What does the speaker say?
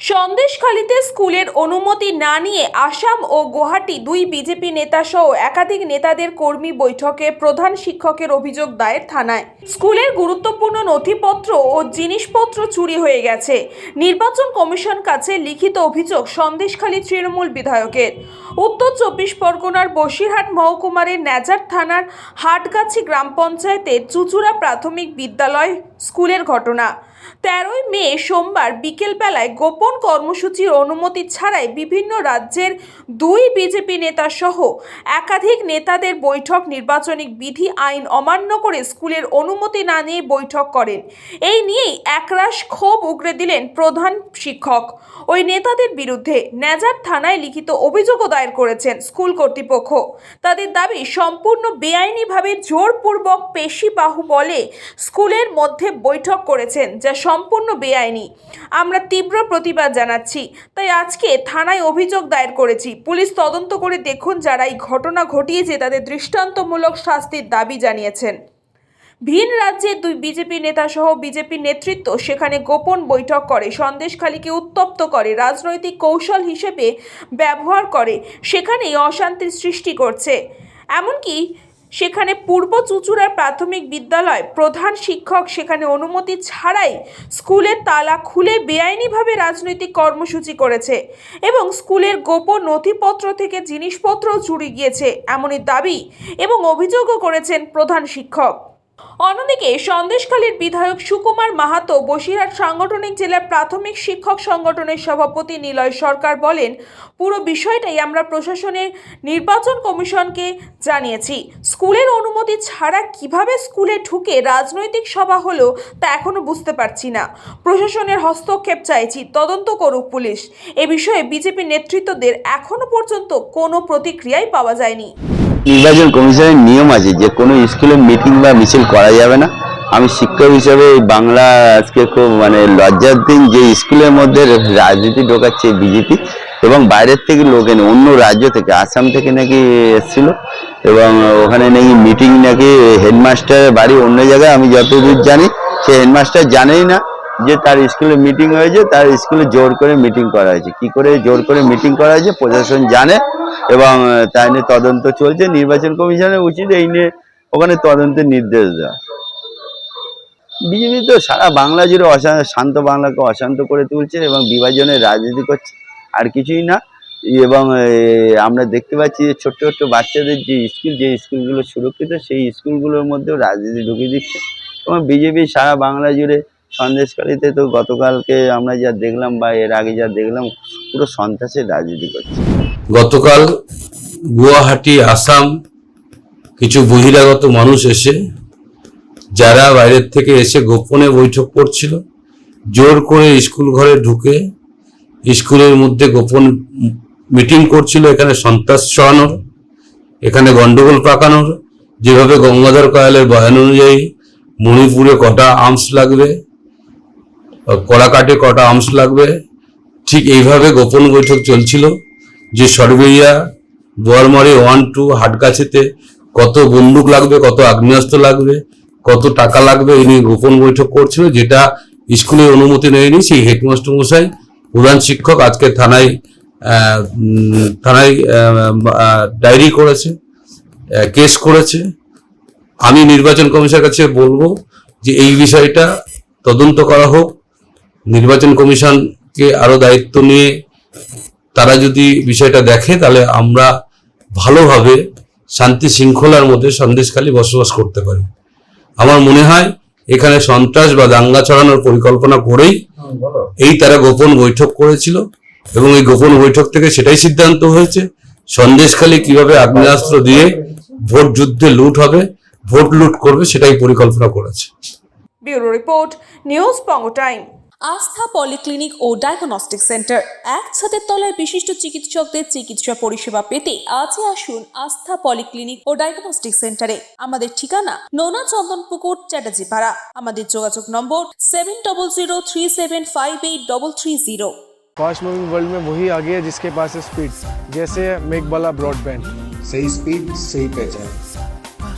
সন্দেশখালীতে স্কুলের অনুমতি না নিয়ে আসাম ও গুয়াহাটি দুই বিজেপি নেতা সহ একাধিক নেতাদের কর্মী বৈঠকে প্রধান শিক্ষকের অভিযোগ দায়ের থানায়। স্কুলের গুরুত্বপূর্ণ নথিপত্র ও জিনিসপত্র চুরি হয়ে গেছে। নির্বাচন কমিশন কাছে লিখিত অভিযোগ সন্দেশখালী তৃণমূল বিধায়কের। উত্তর চব্বিশ পরগনার বসিরহাট মহকুমারের ন্যাজার থানার হাটগাছি গ্রাম পঞ্চায়েতের চুচুড়া প্রাথমিক বিদ্যালয় স্কুলের ঘটনা। তেরোই মে সোমবার বিকেলবেলায় গোপন কর্মসূচির অনুমতি ছাড়াই বিভিন্ন রাজ্যের দুই বিজেপি নেতা সহ একাধিক নেতাদের বৈঠক নির্বাচনিক বিধি আইন অমান্য করে স্কুলের অনুমতি না নিয়ে বৈঠক করেন। এই নিয়েই একরাশ ক্ষোভ উগরে দিলেন প্রধান শিক্ষক। ওই নেতাদের বিরুদ্ধে নেজার থানায় লিখিত অভিযোগও দায়ের করেছেন স্কুল কর্তৃপক্ষ। তাদের দাবি, সম্পূর্ণ বেআইনিভাবে জোরপূর্বক পেশি বাহু বলে স্কুলের মধ্যে বৈঠক করেছেন, যা সম্পূর্ণ বেআইনি। আমরা তীব্র প্রতিবাদ জানাচ্ছি। তাই আজকে থানায় অভিযোগ দায়ের করেছি। পুলিশ তদন্ত করে দেখুন যারা এই ঘটনা ঘটিয়েছে, তাদের দৃষ্টান্তমূলক শাস্তির দাবি জানিয়েছেন। ভিন রাজ্যে দুই বিজেপি নেতা সহ বিজেপি নেতৃত্ব সেখানে গোপন বৈঠক করে, সন্দেশখালীকে উত্তপ্ত করে, রাজনৈতিক কৌশল হিসেবে ব্যবহার করে, সেখানেই অশান্তির সৃষ্টি করছে। এমনকি সেখানে পূর্ব চুচুড়ার প্রাথমিক বিদ্যালয় প্রধান শিক্ষক সেখানে অনুমতি ছাড়াই স্কুলের তালা খুলে বেআইনিভাবে রাজনৈতিক কর্মসূচি করেছে এবং স্কুলের গোপন নথিপত্র থেকে জিনিসপত্রও চুরি গিয়েছে, এমনই দাবি এবং অভিযোগও করেছেন প্রধান শিক্ষক। অন্যদিকে সন্দেশখালীর বিধায়ক সুকুমার মাহাতো বসিরহাট সাংগঠনিক জেলার প্রাথমিক শিক্ষক সংগঠনের সভাপতি নিলয় সরকার বলেন, পুরো বিষয়টাই আমরা প্রশাসনের নির্বাচন কমিশনকে জানিয়েছি। স্কুলের অনুমতি ছাড়া কীভাবে স্কুলে ঢুকে রাজনৈতিক সভা হলো তা এখনও বুঝতে পারছি না। প্রশাসনের হস্তক্ষেপ চাইছি, তদন্ত করুক পুলিশ। এ বিষয়ে বিজেপি নেতৃত্বদের এখনও পর্যন্ত কোনো প্রতিক্রিয়াই পাওয়া যায়নি। নির্বাচন কমিশনের নিয়ম আছে, যে কোনো স্কুলে মিটিং বা মিছিল করা যাবে না। আমি শিক্ষক হিসাবে বাংলা আজকে খুব মানে লজ্জার দিন, যে স্কুলের মধ্যে রাজনীতি ঢোকাচ্ছে বিজেপি এবং বাইরের থেকে লোক এনে, অন্য রাজ্য থেকে, আসাম থেকে নাকি এসেছিল এবং ওখানে নাকি মিটিং নাকি হেডমাস্টারের বাড়ি অন্য জায়গায়, আমি যতদূর জানি, সে হেডমাস্টার জানেই না। যে তার স্কুলে মিটিং হয়েছে, তার স্কুলে জোর করে মিটিং করা হয়েছে। কি করে জোর করে মিটিং করা হয়েছে, প্রশাসন জানে এবং তাই নিয়ে তদন্ত চলছে। নির্বাচন কমিশনের উচিত এই নিয়ে ওখানে তদন্তের নির্দেশ দেওয়া। বিজেপি তো সারা বাংলা জুড়ে অশান্ত শান্ত বাংলাকে অশান্ত করে তুলছে এবং বিভাজনের রাজনীতি করছে। আর কিছুই না। এবং আমরা দেখতে পাচ্ছি যে ছোট্ট ছোট্ট বাচ্চাদের যে স্কুল, যে স্কুলগুলো সুরক্ষিত, সেই স্কুলগুলোর মধ্যেও রাজনীতি ঢুকিয়ে দিচ্ছে। এবং বিজেপি সারা বাংলা জুড়ে সন্দেশকারীতে তো গতকালকে আমরা যা দেখলাম বা এর আগে যা দেখলাম, পুরো সন্ত্রাসের রাজনীতি করছে। গতকাল গুয়াহাটি, আসাম কিছু বহিরাগত মানুষ এসে, যারা বাইরের থেকে এসে গোপনে বৈঠক করছিল, জোর করে স্কুল ঘরে ঢুকে স্কুলের মধ্যে গোপন মিটিং করছিল, এখানে সন্ত্রাস ছড়ানোর, এখানে গন্ডগোল পাকানোর, যেভাবে গঙ্গাধর কয়ালের বয়ান অনুযায়ী মণিপুরে কটা আর্মস লাগবে কলাকাটে কটা আর্মস লাগবে। ঠিক এইভাবে গোপন বৈঠক চলছিল যে সরবেরিয়া বোয়ালমারি ওয়ান টু, হাটগাছিতে কত বন্দুক লাগবে, কত আগ্নেয়াস্ত্র লাগবে, কত টাকা লাগবে এই নিয়ে গোপন বৈঠক করছিল, যেটা স্কুলের অনুমতি নেয়নি সেই হেডমাস্টার মশাই। প্রধান শিক্ষক আজকে থানায় থানায় ডায়েরি করেছে কেস করেছে। আমি নির্বাচন কমিশনের কাছে বলব যে এই বিষয়টা তদন্ত করা হোক নির্বাচন কমিশনকে আরও দায়িত্ব নিয়ে তারা যদি বিষয়টা দেখে, তাহলে আমরা ভালোভাবে শান্তি শৃঙ্খলার মধ্যে সন্দেশখালী বসবাস করতে পারি। আমার মনে হয় এখানে সন্ত্রাস বা দাঙ্গা ছড়ানোর পরিকল্পনা করেই এই তারা গোপন বৈঠক করেছিল এবং এই গোপন বৈঠক থেকে সেটাই সিদ্ধান্ত হয়েছে। সন্দেশখালী কীভাবে আগ্নেয়াস্ত্র দিয়ে ভোট যুদ্ধে লুট হবে, ভোট লুট করবে, সেটাই পরিকল্পনা করেছে। ব্যুরো রিপোর্ট, নিউজ পঙ্গ টাইম। আস্থা পলিক্লিনিক ও ডায়াগনস্টিক সেন্টার এক ছাদের তলায় বিশিষ্ট চিকিৎসকদের চিকিৎসা পরিষেবা পেতে আজই আসুন আস্থা পলিক্লিনিক ও ডায়াগনস্টিক সেন্টারে আমাদের ঠিকানা নোনা চন্দনপুকুর চ্যাটার্জি পাড়া আমাদের যোগাযোগ number seven double zero three seven five eight double three zero fast moving world में वही आगे है जिसके पास है स्पीड जैसे मेक वाला ब्रॉडबैंड सही स्पीड सही पहचान